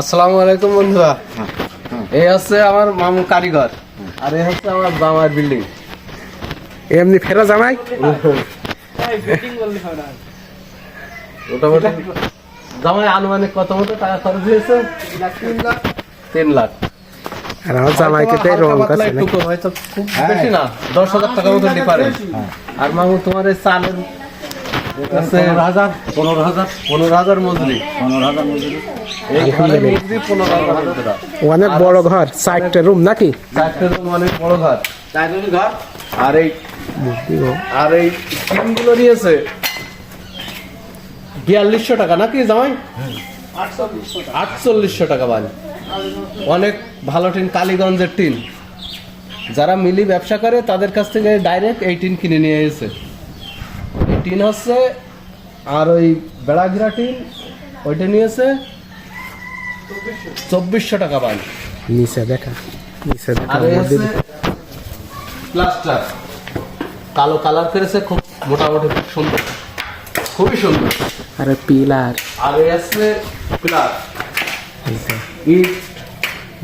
আসসালামু আলাইকুম বন্ধুরা। এই হচ্ছে আমার মামু কারিগর আর এই হচ্ছে আমার জামার বিল্ডিং এমনি ফেরা জামাই? মোটামুটি। জামাই আনুমানিক কত মতো টাকা খরচ হয়েছে? তিন লাখ। আর আমার জামাইকে তো হালকা রং পাতলা হয়তো খুব বেশি না দশ হাজার টাকার মতো ডিফারেন্স আর মামু তোমার এই চালের হাজার। পনেরো হাজার। পনেরো হাজার মজুরি। পনেরো হাজার মজুরি। অনেক বড় ঘর চারটে রুম নাকি? চারটে রুম অনেক বড় ঘর। আর এই আর এই টিনগুলো নিয়েছে। বিয়াল্লিশশো টাকা নাকি জামাই? আটচল্লিশশো টাকা বানি অনেক ভালো টিন কালীগঞ্জের টিন। যারা মিলি ব্যবসা করে তাদের কাছ থেকে ডাইরেক্ট এই টিন কিনে নিয়ে এসেছে টিন হচ্ছে আর ওই বেড়াঘিরা টিন ওইটা নিয়েছে চব্বিশশো টাকা বানি। নিচে দেখা নিচে দেখা প্লাস্টার। কালো কালার করেছে খুব মোটামুটি খুব সুন্দর। খুবই সুন্দর। আরে পিলার। আর এই আছে পিলার। ইট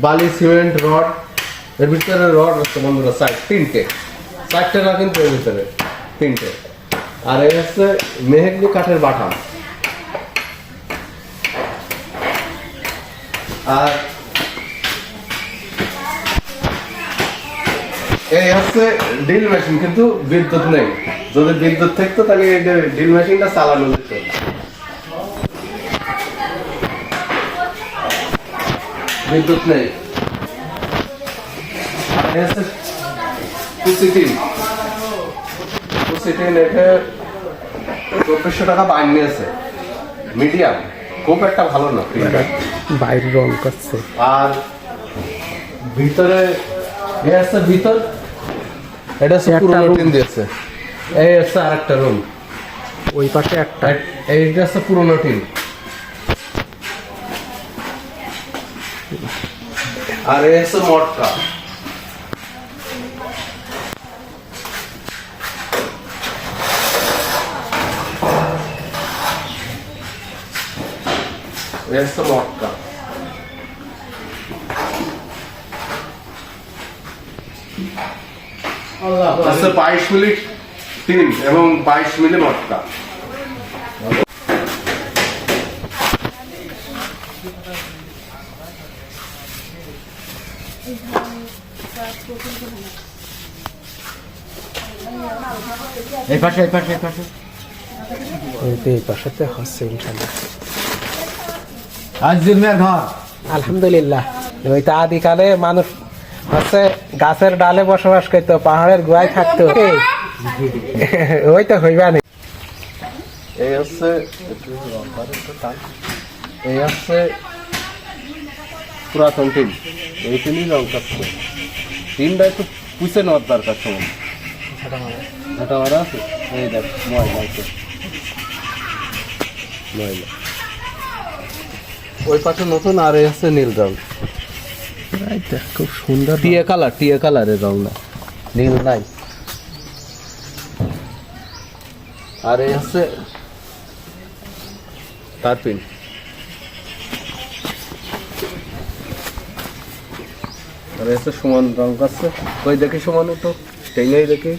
বালি সিমেন্ট রড। এর ভিতরে রড আছে বন্ধুরা সাইড তিনটে। চারটে না কিন্তু এর ভিতরে তিনটে। আর এই হচ্ছে মেহেগনি কাঠের বাটা। আর এই হচ্ছে ড্রিল মেশিন, কিন্তু বিদ্যুৎ নেই। যদি বিদ্যুৎ থাকতো, তাহলে এই ড্রিল মেশিনটা চালানো যেত। বিদ্যুৎ নেই। আর কুচিটিন এটা চব্বিশশো টাকা বাইন নিয়েছে মিডিয়াম খুব একটা ভালো না বাইরে রং করছে। আর ভিতরে এ আছে ভিতর এটা পুরোনো টিন দিয়েছে। এই হচ্ছে আরেকটা রুম ওই পাশে একটা। এইটা হচ্ছে পুরোনো টিন। আর এই হচ্ছে মটকা। হচ্ছে মটকা আছে বাইশ মিনিট তিন এবং বাইশ মিলি মটকা এই পাশে এই পাশে এই পাশে ওই তো এই পাশেতে হচ্ছে ইনশাল্লাহ আজ জুলমিয়ার ঘর। আলহামদুলিল্লাহ। ওই তো আদিকালে মানুষ হচ্ছে গাছের ডালে বসবাস করতো পাহাড়ের গুহায় থাকতো। ওই তো হইবা নেই এই হচ্ছে এই হচ্ছে পুরাতন টিন এই টিনই রং কাটছে। টিনটা একটু পুষে নেওয়ার দরকার সময়। ঝাঁটা মারা আছে? এই দেখ ময়লা আছে। ময়লা। ওই পাশে নতুন আর এই হচ্ছে নীল রং। খুব সুন্দর টিয়ে কালার টিয়ে কালারের রং না। নীল নাই। আর এই হচ্ছে তারপিন। আর হচ্ছে সমান রং করছে। ওই দেখি সমান তো টেনেই দেখি।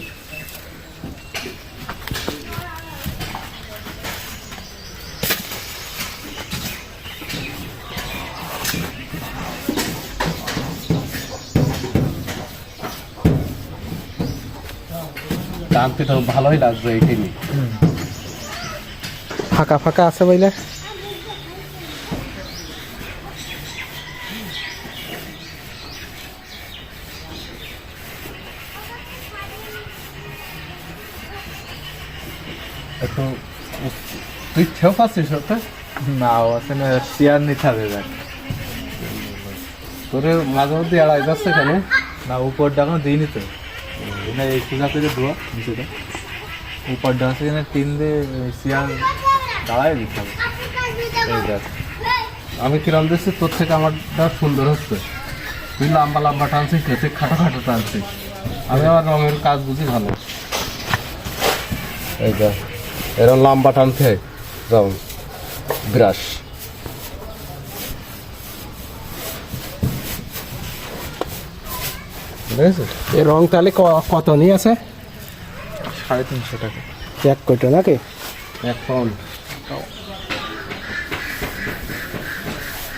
টানতে তো ভালোই লাগবে এই টিনি ফাঁকা ফাঁকা আছে বইলে? একটু তুই খেয়েও পাচ্ছিস ওটা না ও আছে না চেয়ার নিতে হবে তোর মাঝে মধ্যে এড়াই যাচ্ছে কেন? না উপরটা এখনও দিইনি তো। না এই পূজা করে ধোয়া নিচেটা। আছে কিনা টিন দিয়ে চেয়ার দাঁড়ায় দিতে হবে। আমি কিরম দিচ্ছি তোর থেকে আমারটা সুন্দর হচ্ছে। তুই লম্বা লম্বা টানছিস তুই খাটো খাটো টানছিস। আমি আবার রঙের কাজ বুঝি ভালো। এই দেখ এরকম লম্বা টানতে রং ব্রাশ। বুঝেছ এই রং তাহলে কত নিয়ে আছে সাড়ে তিনশো টাকা। এক কোটি নাকি? এক পাউন্ড।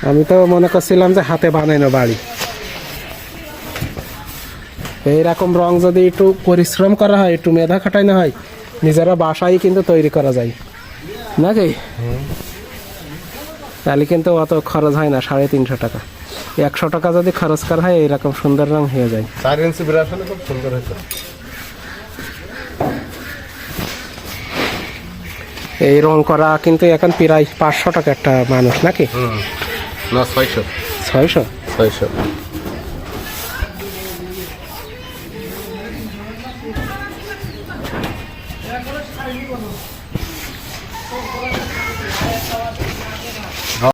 আমি তো মনে করছিলাম যে হাতে বানানো বাড়ি। এইরকম রং যদি একটু পরিশ্রম করা হয় একটু মেধা খাটানো হয় নিজেরা বাসায় কিন্তু তৈরি করা যায়। নাকি? তাহলে কিন্তু অত খরচ হয় না সাড়ে তিনশো টাকা। একশো টাকা যদি খরচ করা হয় এইরকম সুন্দর রং হয়ে যায়। চার ইঞ্চি ব্রাশ হলে খুব সুন্দর হয়েছে। এই রং করা কিন্তু এখন প্রায় পাঁচশো টাকা একটা মানুষ নাকি? না ছয়শো। ছয়শো? ছয়শো।